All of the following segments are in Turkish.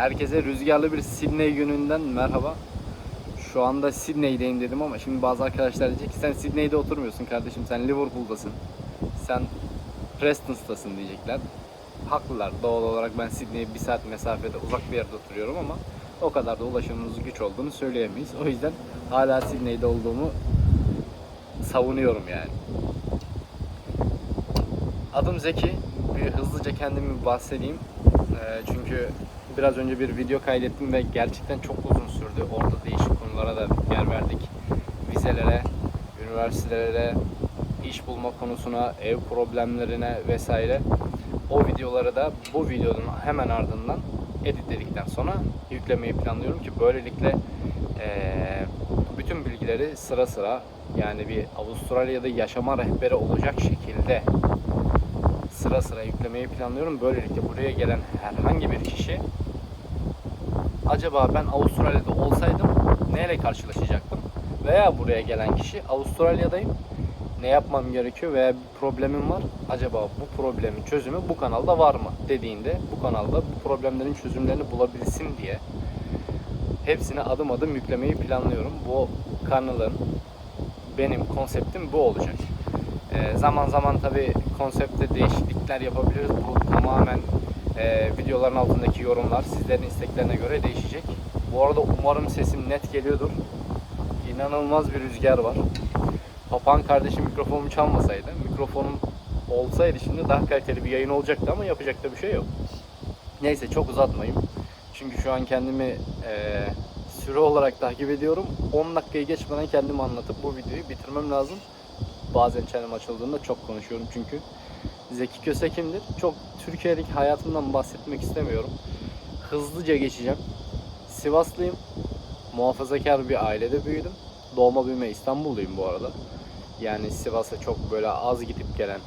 Herkese rüzgarlı bir Sydney gününden merhaba. Şu anda Sydney'deyim dedim ama şimdi bazı arkadaşlar diyecek ki sen Sydney'de oturmuyorsun kardeşim sen Liverpool'dasın. Sen Preston'stasın diyecekler. Haklılar. Doğal olarak ben Sydney'e bir saat mesafede uzak bir yerde oturuyorum ama o kadar da ulaşımımız güç olduğunu söyleyemeyiz. O yüzden hala Sydney'de olduğumu savunuyorum yani. Adım Zeki. Bir hızlıca kendimi bahsedeyim. Ee, çünkü biraz önce bir video kaydettim ve gerçekten çok uzun sürdü. Orada değişik konulara da yer verdik. Vizelere, üniversitelere, iş bulma konusuna, ev problemlerine vesaire. O videoları da bu videonun hemen ardından editledikten sonra yüklemeyi planlıyorum ki böylelikle bütün bilgileri sıra sıra yani bir Avustralya'da yaşama rehberi olacak şekilde sıra sıra yüklemeyi planlıyorum. Böylelikle buraya gelen herhangi bir kişi acaba ben Avustralya'da olsaydım neyle karşılaşacaktım? Veya buraya gelen kişi Avustralya'dayım ne yapmam gerekiyor veya bir problemim var. Acaba bu problemin çözümü bu kanalda var mı dediğinde bu kanalda bu problemlerin çözümlerini bulabilsin diye hepsini adım adım yüklemeyi planlıyorum. Bu kanalın benim konseptim bu olacak. Ee, zaman zaman tabi konseptte değişiklikler yapabiliriz. Bu tamamen e, videoların altındaki yorumlar sizlerin isteklerine göre değişecek. Bu arada umarım sesim net geliyordur. İnanılmaz bir rüzgar var. Papağan kardeşim mikrofonumu çalmasaydı, mikrofonum olsaydı şimdi daha kaliteli bir yayın olacaktı ama yapacak da bir şey yok. Neyse çok uzatmayayım. Çünkü şu an kendimi e, süre olarak takip ediyorum. 10 dakikayı geçmeden kendimi anlatıp bu videoyu bitirmem lazım. Bazen çenem açıldığında çok konuşuyorum çünkü. Zeki Köse kimdir? Çok Türkiye'deki hayatımdan bahsetmek istemiyorum. Hızlıca geçeceğim. Sivaslıyım. Muhafazakar bir ailede büyüdüm. Doğma büyüme İstanbulluyum bu arada. Yani Sivas'a çok böyle az gidip gelen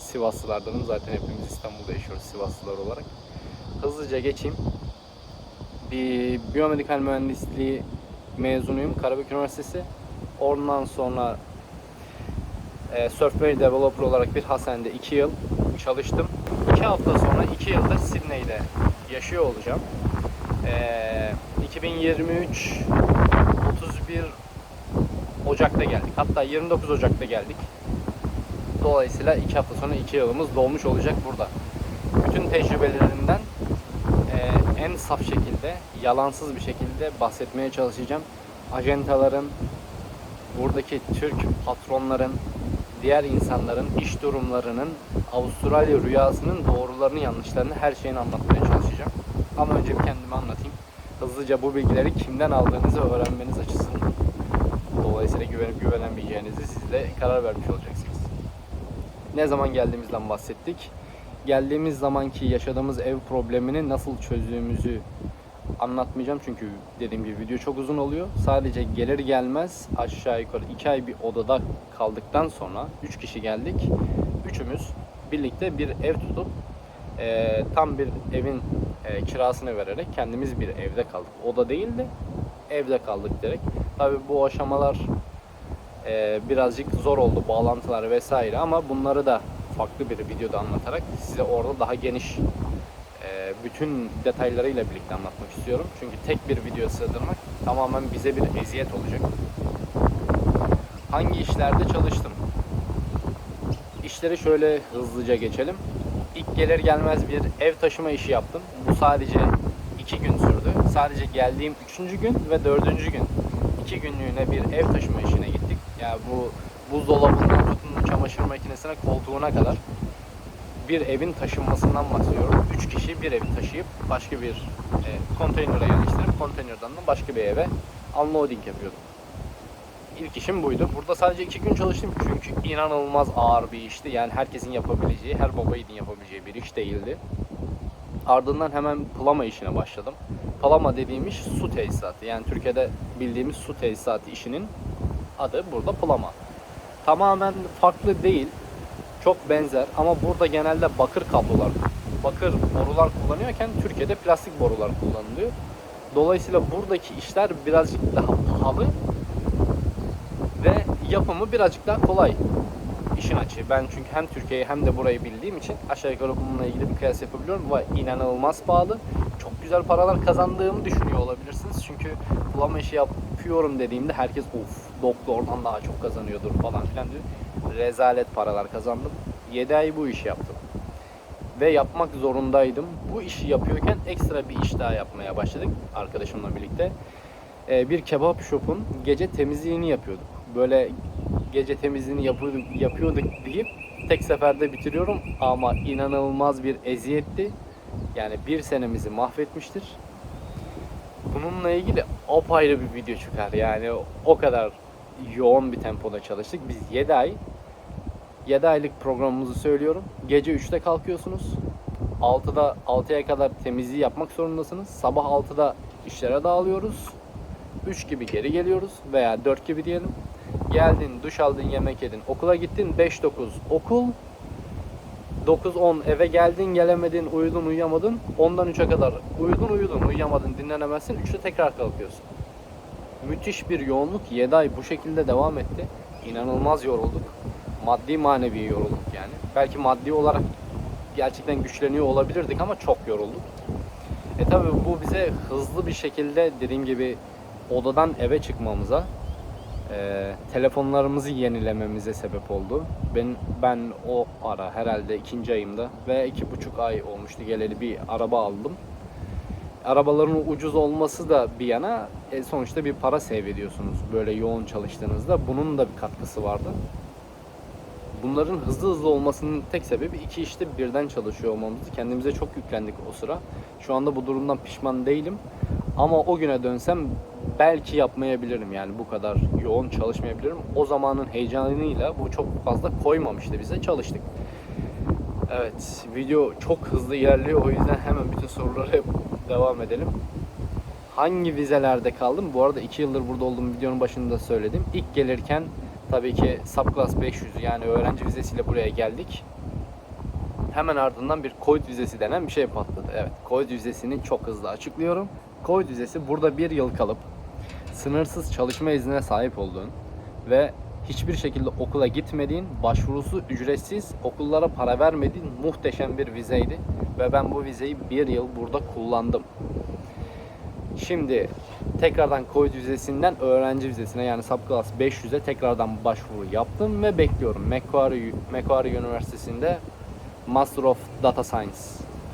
Sivaslılardanım. Zaten hepimiz İstanbul'da yaşıyoruz Sivaslılar olarak. Hızlıca geçeyim. Bir biyomedikal mühendisliği mezunuyum Karabük Üniversitesi. Ondan sonra e, Surfware Developer olarak bir hastanede 2 yıl çalıştım. 2 hafta sonra 2 yılda Sydney'de yaşıyor olacağım. E, 2023 31 Ocak'ta geldik. Hatta 29 Ocak'ta geldik. Dolayısıyla 2 hafta sonra 2 yılımız dolmuş olacak burada. Bütün tecrübelerimden e, en saf şekilde, yalansız bir şekilde bahsetmeye çalışacağım. Ajantaların, buradaki Türk patronların, diğer insanların iş durumlarının, Avustralya rüyasının doğrularını, yanlışlarını, her şeyini anlatmaya çalışacağım. Ama önce kendimi anlatayım. Hızlıca bu bilgileri kimden aldığınızı öğrenmeniz açısından. Dolayısıyla güvenip güvenemeyeceğinizi siz de karar vermiş olacaksınız. Ne zaman geldiğimizden bahsettik. Geldiğimiz zamanki yaşadığımız ev problemini nasıl çözdüğümüzü anlatmayacağım çünkü dediğim gibi video çok uzun oluyor. Sadece gelir gelmez aşağı yukarı 2 ay bir odada kaldıktan sonra 3 kişi geldik. Üçümüz birlikte bir ev tutup e, tam bir evin e, kirasını vererek kendimiz bir evde kaldık. Oda değil de evde kaldık direkt. Tabi bu aşamalar e, birazcık zor oldu bağlantılar vesaire ama bunları da farklı bir videoda anlatarak size orada daha geniş bütün detaylarıyla birlikte anlatmak istiyorum. Çünkü tek bir video sığdırmak tamamen bize bir eziyet olacak. Hangi işlerde çalıştım? İşleri şöyle hızlıca geçelim. İlk gelir gelmez bir ev taşıma işi yaptım. Bu sadece iki gün sürdü. Sadece geldiğim üçüncü gün ve dördüncü gün iki günlüğüne bir ev taşıma işine gittik. Yani bu buzdolabından tutun çamaşır makinesine koltuğuna kadar bir evin taşınmasından bahsediyorum. Üç kişi bir evi taşıyıp başka bir e, konteynere yerleştirip konteynerden de başka bir eve unloading yapıyordum. İlk işim buydu. Burada sadece iki gün çalıştım çünkü inanılmaz ağır bir işti. Yani herkesin yapabileceği, her baba yiğidin yapabileceği bir iş değildi. Ardından hemen plama işine başladım. Plama dediğim iş su tesisatı. Yani Türkiye'de bildiğimiz su tesisatı işinin adı burada plama. Tamamen farklı değil. Çok benzer ama burada genelde bakır kablolar, bakır borular kullanıyorken Türkiye'de plastik borular kullanılıyor. Dolayısıyla buradaki işler birazcık daha pahalı ve yapımı birazcık daha kolay. işin açığı. Ben çünkü hem Türkiye'yi hem de burayı bildiğim için aşağı yukarı bununla ilgili bir kıyas yapabiliyorum. Ve inanılmaz pahalı. Çok güzel paralar kazandığımı düşünüyor olabilirsiniz. Çünkü plama işi yapıyorum dediğimde herkes of doktordan daha çok kazanıyordur falan filan diyor. Rezalet paralar kazandım. 7 ay bu işi yaptım. Ve yapmak zorundaydım. Bu işi yapıyorken ekstra bir iş daha yapmaya başladık arkadaşımla birlikte. Ee, bir kebap shop'un gece temizliğini yapıyorduk. Böyle gece temizliğini yapıyorduk, yapıyorduk deyip tek seferde bitiriyorum ama inanılmaz bir eziyetti. Yani bir senemizi mahvetmiştir. Bununla ilgili apayrı bir video çıkar. Yani o kadar yoğun bir tempoda çalıştık. Biz 7 ay 7 aylık programımızı söylüyorum. Gece 3'te kalkıyorsunuz. 6'da 6'ya kadar temizliği yapmak zorundasınız. Sabah 6'da işlere dağılıyoruz. 3 gibi geri geliyoruz veya 4 gibi diyelim. Geldin, duş aldın, yemek yedin, okula gittin. 5-9 okul. 9-10 eve geldin, gelemedin, uyudun, uyuyamadın. 10'dan 3'e kadar uyudun, uyudun, uyuyamadın, dinlenemezsin. 3'te tekrar kalkıyorsun. Müthiş bir yoğunluk 7 ay bu şekilde devam etti. İnanılmaz yorulduk. Maddi manevi yorulduk yani. Belki maddi olarak gerçekten güçleniyor olabilirdik ama çok yorulduk. E tabi bu bize hızlı bir şekilde dediğim gibi odadan eve çıkmamıza, e, telefonlarımızı yenilememize sebep oldu. Ben ben o ara herhalde ikinci ayımda ve iki buçuk ay olmuştu geleli bir araba aldım. Arabaların ucuz olması da bir yana e, sonuçta bir para save ediyorsunuz böyle yoğun çalıştığınızda. Bunun da bir katkısı vardı. Bunların hızlı hızlı olmasının tek sebebi iki işte birden çalışıyor olmamızdı. Kendimize çok yüklendik o sıra. Şu anda bu durumdan pişman değilim. Ama o güne dönsem belki yapmayabilirim yani bu kadar yoğun çalışmayabilirim. O zamanın heyecanıyla bu çok fazla koymamıştı bize çalıştık. Evet video çok hızlı ilerliyor o yüzden hemen bütün sorulara devam edelim. Hangi vizelerde kaldım? Bu arada 2 yıldır burada olduğum videonun başında söyledim. İlk gelirken tabii ki Subclass 500 yani öğrenci vizesiyle buraya geldik. Hemen ardından bir COVID vizesi denen bir şey patladı. Evet, COVID vizesini çok hızlı açıklıyorum. COVID vizesi burada bir yıl kalıp sınırsız çalışma iznine sahip olduğun ve hiçbir şekilde okula gitmediğin, başvurusu ücretsiz, okullara para vermediğin muhteşem bir vizeydi. Ve ben bu vizeyi bir yıl burada kullandım. Şimdi tekrardan COVID vizesinden öğrenci vizesine yani Subclass 500'e tekrardan başvuru yaptım ve bekliyorum. Macquarie, Macquarie Üniversitesi'nde Master of Data Science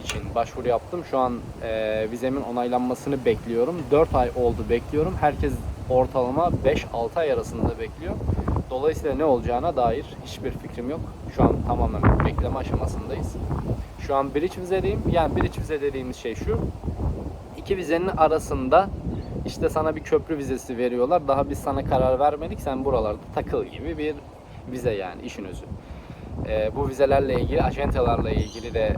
için başvuru yaptım. Şu an e, vizemin onaylanmasını bekliyorum. 4 ay oldu bekliyorum. Herkes ortalama 5-6 ay arasında bekliyor. Dolayısıyla ne olacağına dair hiçbir fikrim yok. Şu an tamamen bekleme aşamasındayız. Şu an bridge vizedeyim. Yani bridge vize dediğimiz şey şu. İki vizenin arasında işte sana bir köprü vizesi veriyorlar. Daha biz sana karar vermedik. Sen buralarda takıl gibi bir vize yani işin özü. Ee, bu vizelerle ilgili, ajantalarla ilgili de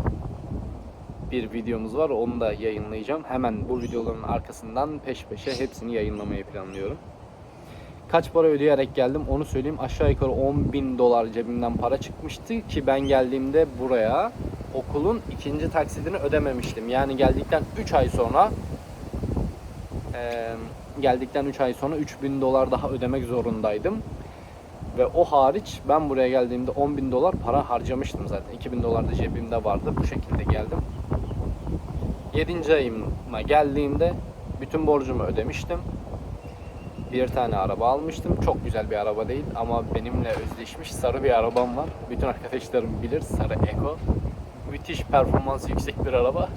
bir videomuz var. Onu da yayınlayacağım. Hemen bu videoların arkasından peş peşe hepsini yayınlamayı planlıyorum. Kaç para ödeyerek geldim onu söyleyeyim. Aşağı yukarı 10 bin dolar cebimden para çıkmıştı ki ben geldiğimde buraya okulun ikinci taksidini ödememiştim. Yani geldikten 3 ay sonra eee, geldikten 3 ay sonra 3000 dolar daha ödemek zorundaydım. Ve o hariç ben buraya geldiğimde 10 bin dolar para harcamıştım zaten. 2000 dolar da cebimde vardı. Bu şekilde geldim. 7. ayıma geldiğimde bütün borcumu ödemiştim. Bir tane araba almıştım. Çok güzel bir araba değil ama benimle özleşmiş sarı bir arabam var. Bütün arkadaşlarım bilir sarı Eco. Müthiş performans yüksek bir araba.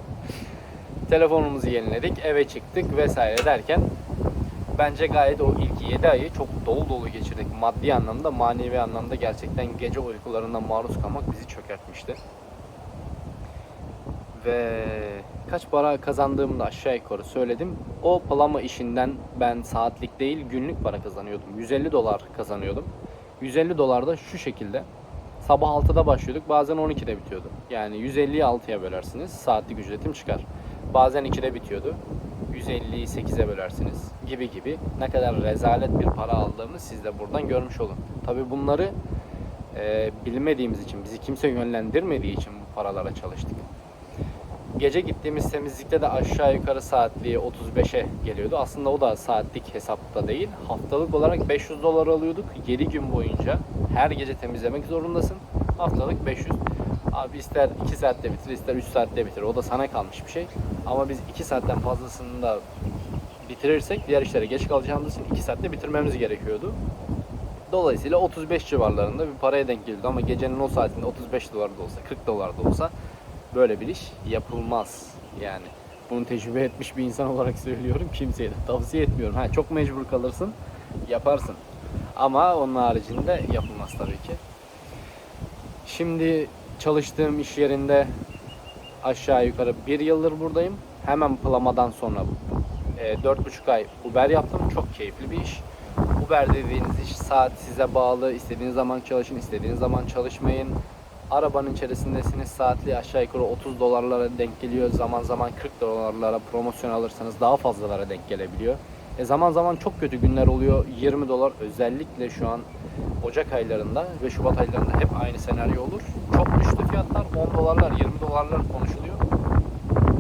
Telefonumuzu yeniledik, eve çıktık vesaire derken bence gayet o ilk 7 ayı çok dolu dolu geçirdik. Maddi anlamda, manevi anlamda gerçekten gece uykularından maruz kalmak bizi çökertmişti. Ve kaç para kazandığımı da aşağı yukarı söyledim. O plama işinden ben saatlik değil günlük para kazanıyordum. 150 dolar kazanıyordum. 150 dolar da şu şekilde. Sabah 6'da başlıyorduk bazen 12'de bitiyordu. Yani 150'yi 6'ya bölersiniz saatlik ücretim çıkar. Bazen 2'de bitiyordu. 150'yi 8'e bölersiniz gibi gibi. Ne kadar rezalet bir para aldığımı siz de buradan görmüş olun. Tabi bunları e, bilmediğimiz için, bizi kimse yönlendirmediği için bu paralara çalıştık. Gece gittiğimiz temizlikte de aşağı yukarı saatliği 35'e geliyordu. Aslında o da saatlik hesapta değil. Haftalık olarak 500 dolar alıyorduk. 7 gün boyunca her gece temizlemek zorundasın. Haftalık 500. Abi ister 2 saatte bitir, ister 3 saatte bitir. O da sana kalmış bir şey. Ama biz 2 saatten fazlasını da bitirirsek diğer işlere geç kalacağımız için 2 saatte bitirmemiz gerekiyordu. Dolayısıyla 35 civarlarında bir paraya denk geliyordu ama gecenin o saatinde 35 dolar da olsa 40 dolar da olsa böyle bir iş yapılmaz yani. Bunu tecrübe etmiş bir insan olarak söylüyorum. Kimseye de tavsiye etmiyorum. Ha çok mecbur kalırsın, yaparsın. Ama onun haricinde yapılmaz tabii ki. Şimdi çalıştığım iş yerinde aşağı yukarı bir yıldır buradayım. Hemen plamadan sonra e, dört buçuk ay Uber yaptım. Çok keyifli bir iş. Uber dediğiniz iş saat size bağlı. İstediğiniz zaman çalışın, istediğiniz zaman çalışmayın. Arabanın içerisindesiniz. Saatli aşağı yukarı 30 dolarlara denk geliyor. Zaman zaman 40 dolarlara promosyon alırsanız daha fazlalara denk gelebiliyor. E zaman zaman çok kötü günler oluyor. 20 dolar özellikle şu an Ocak aylarında ve Şubat aylarında hep aynı senaryo olur. Çok düştü fiyatlar. 10 dolarlar, 20 dolarlar konuşuluyor.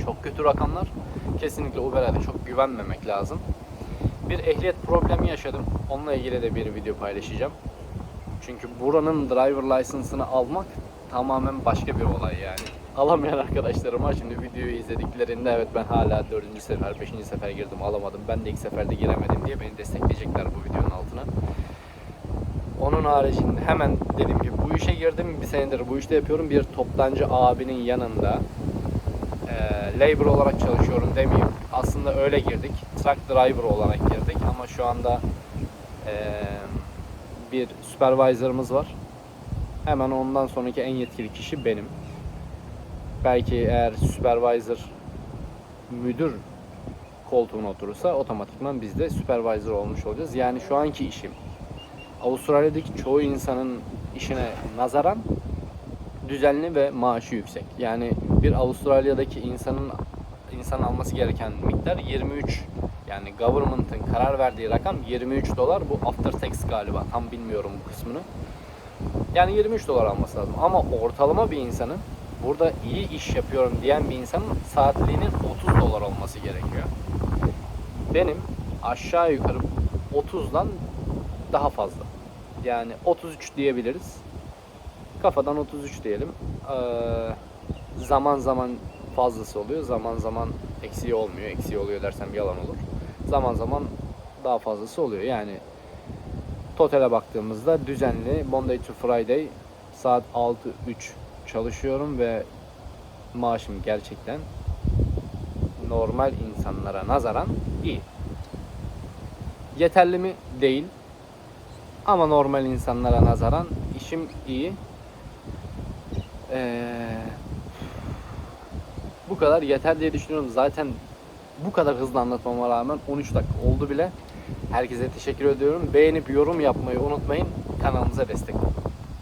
Çok kötü rakamlar. Kesinlikle Uber'e de çok güvenmemek lazım. Bir ehliyet problemi yaşadım. Onunla ilgili de bir video paylaşacağım. Çünkü buranın driver license'ını almak tamamen başka bir olay yani. Alamayan arkadaşlarıma şimdi videoyu izlediklerinde evet ben hala dördüncü sefer, beşinci sefer girdim alamadım. Ben de ilk seferde giremedim diye beni destekleyecekler bu videonun altına. Onun haricinde hemen dediğim gibi bu işe girdim bir senedir bu işte yapıyorum. Bir toptancı abinin yanında e, labor olarak çalışıyorum demeyeyim. Aslında öyle girdik. Truck driver olarak girdik ama şu anda e, bir supervisor'ımız var. Hemen ondan sonraki en yetkili kişi benim. Belki eğer supervisor müdür koltuğuna oturursa otomatikman biz de supervisor olmuş olacağız. Yani şu anki işim Avustralya'daki çoğu insanın işine nazaran düzenli ve maaşı yüksek. Yani bir Avustralya'daki insanın insan alması gereken miktar 23 yani government'ın karar verdiği rakam 23 dolar. Bu after tax galiba. Tam bilmiyorum bu kısmını. Yani 23 dolar alması lazım. Ama ortalama bir insanın burada iyi iş yapıyorum diyen bir insanın saatliğinin 30 dolar olması gerekiyor. Benim aşağı yukarı 30'dan daha fazla. Yani 33 diyebiliriz. Kafadan 33 diyelim. Ee, zaman zaman fazlası oluyor. Zaman zaman eksiği olmuyor. Eksiği oluyor dersem yalan olur. Zaman zaman daha fazlası oluyor. Yani totale baktığımızda düzenli Monday to Friday saat 6-3 çalışıyorum ve maaşım gerçekten normal insanlara nazaran iyi. Yeterli mi? Değil. Ama normal insanlara nazaran işim iyi. Ee, bu kadar yeter diye düşünüyorum. Zaten bu kadar hızlı anlatmama rağmen 13 dakika oldu bile. Herkese teşekkür ediyorum. Beğenip yorum yapmayı unutmayın. Kanalımıza destek olun.